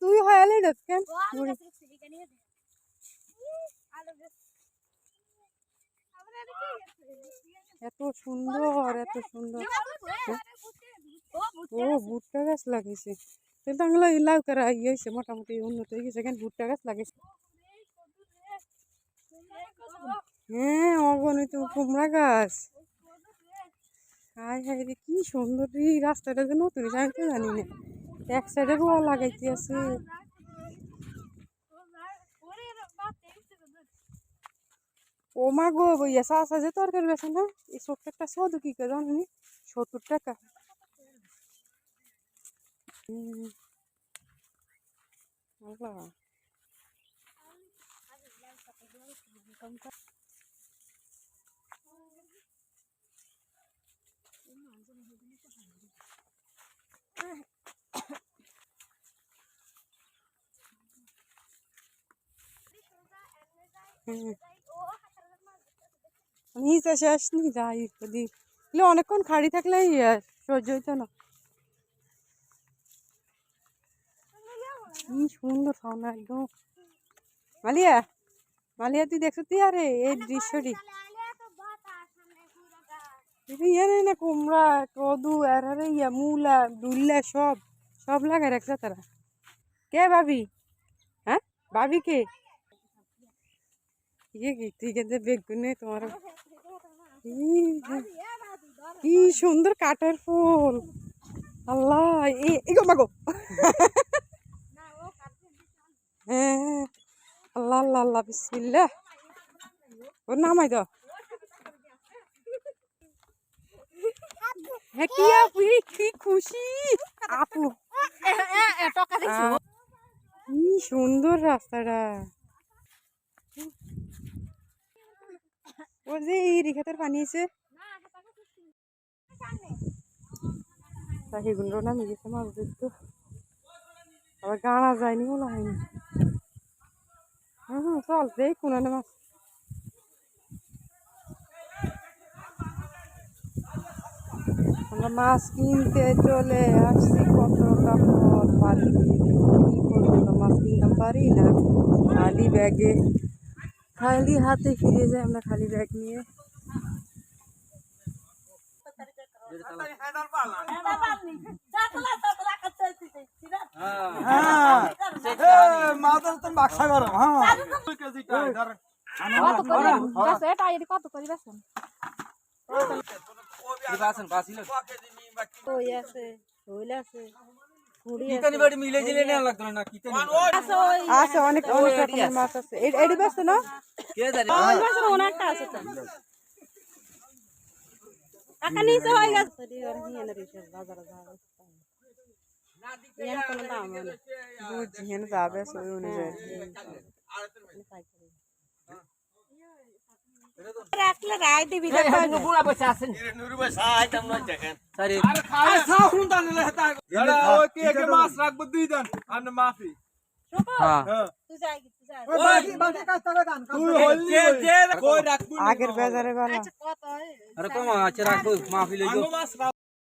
তুই হয়ালি কেন আমরা দেখি এত সুন্দর এত সুন্দর। ও ভুট্টা গাছ লাগিয়েছে। কিন্তু আংলা লাউ করা ইয়ে হয়েছে মোটামুটি উন্নত হয়ে গেছে কেন ভুট্টা গাছ লাগিয়েছে হ্যাঁ অগণিত কুমড়া গাছ হাই হাই রে কি সুন্দর রে এই রাস্তাটা যে নতুন হয়েছে, আমি তো জানি না এক সাইডে রোয়া লাগাইতে আছে ও মা গো বইয়া চাষা যে তরকারি বেছে না এই ছোট্ট একটা সদু কি করে জানি সত্তর টাকা হুম। নিচে শেষ নি যাই যদি অনেকক্ষণ খাড়ি থাকলে সহ্য হইতো না। কি সুন্দর সামনে একদম। মালিয়া মালিয়া, তুই দেখছ তুই? আরে, এই দৃশ্যটি। ইয়ে নেই না কুমড়া, কদু আর আরে ইয়া, মূলা, দুল্লা, সব সব লাগাই রাখছে তারা। কে ভাবি? হ্যাঁ? ভাবি কে? ইয়ে কি, তুই কিন্তু বেগুনে তোমার। কি সুন্দর কাঠের ফুল। আল্লাহ, এ- এগো, মাগো। আল্লাহ আল্লাহ আল্লাহ, বিসমিল্লাহ। ওর নামাই দাও হ্যাঁ কি খুশি। আপু। কি সুন্দর রাস্তাটা। এই রিখাতের পানি আছে। তাকে গুলো নামে মাছ ধরতো আবার গানা যায়নি বলা হয়নি হুম চল দেখ কোনানে মাছ আমরা মাছ কিনতে চলে আসছি কতটা পথ পাড়ি দিয়ে দেখি কি পর্যন্ত মাছ কিনতে পারি না খালি ব্যাগে খালি হাতে ফিরে যাই আমরা খালি ব্যাগ নিয়ে মাদার তো বাক্সা গরম হ্যাঁ। কত করে? বেচো এটা এর কত করে? বেচেন বাসন বাসিল কই আছে? হইল আছে? আছে অনেক অনেক মাছ আছে। এ- ব্যস্ত না? অনেকটা আছে টাকা নিচে হয়ে গেছে। বাজারে যাওয়া ইয়ান কোনো দাম হয় না বুঝছি হেন যাবে সই অনুযায়ী রাখলে রায় দিবি বুড়া বসে আছেন নুরু বসে আইতাম না দেখেন আরে আরে সাউ হুন দান লে হেতা এরা ওই কে কে মাছ রাখবো দুই দান আর মাফি হ্যাঁ তুই যাই তুই যাই বাকি বাকি কাজ টাকা দান তুই হলনি যে যে কই রাখবো আগের বাজারে বেলা কত হয় अरे कम আছে রাখো মাহফিল আঙ্গো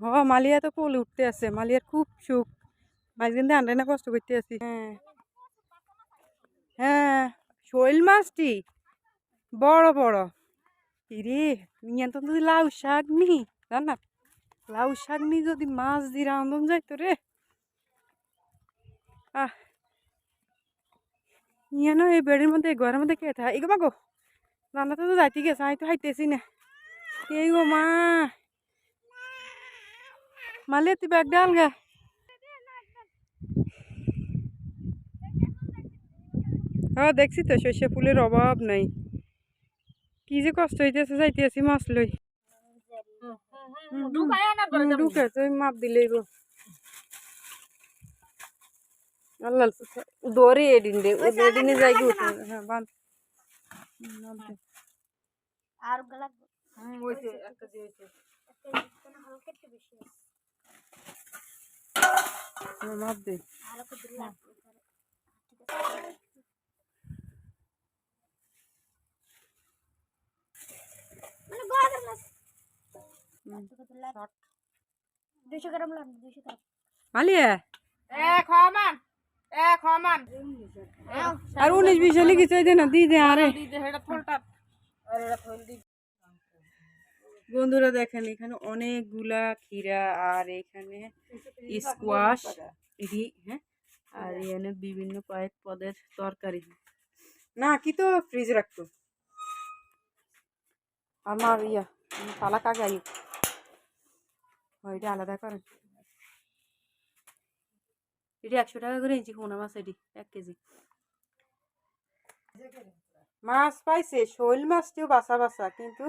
ও মালিয়া তো কোলে উঠতে আছে। মালিয়ার খুব সুখ। মাঝদিন দিয়ে আনলে না কষ্ট করতে আছি। হ্যাঁ। হ্যাঁ শৈল মাছটি বড় বড়। ইরে, নিয়ে তো যদি লাউ শাক নি। জানা লাউ শাক নি যদি মাছ দিয়ে রান্ধন যাইতো রে। আহ। নিয়ে না এই বেড়ির মধ্যে ঘরের মধ্যে কে থাকে। এগো মা গো। রান্নাতে তো যাইতে গেছে, আমি তো হাইতেছি না। এই গো মা। मालेती बैग डाल गया হ্যাঁ দেখছি তো শস্য ফুলের অভাব নাই। কি যে কষ্ট হইতেছে যাইতেছি মাছ লই। ঢুকে তো মাপ দিলেই গো আল্লাহ দৌড়ে এদিন দে এদিনে যাই গো হ্যাঁ বাঁধ। আর গলা হুম ওই একটা দিয়েছে একটা বেশি আছে হ্যাঁ, মাপ দে আর একটু দিলে লাগবে মানে গোয়াদের মাছ কত লাগে দুশো গ্রাম লাগবে দুশো গ্রাম মালিয়া এক হমান এক হমান আর উনিশ বিশ হলে কিছু হইতে না দিয়ে দে আরে বন্ধুরা দেখেন, এখানে অনেকগুলা খিরা আর এখানে স্কোয়াশ হ্যাঁ? আর এখানে বিভিন্ন কয়েক পদের তরকারি। না, কি তো ফ্রিজ রাখতো? আমার ইয়া পালা কাকাই ওইটা আলাদা করেন। এটি একশো টাকা করে ইঞ্চি পোনা মাছ এটি, এক কেজি। মাছ পাইছে, শৈল মাছটিও বাসা বাসা, কিন্তু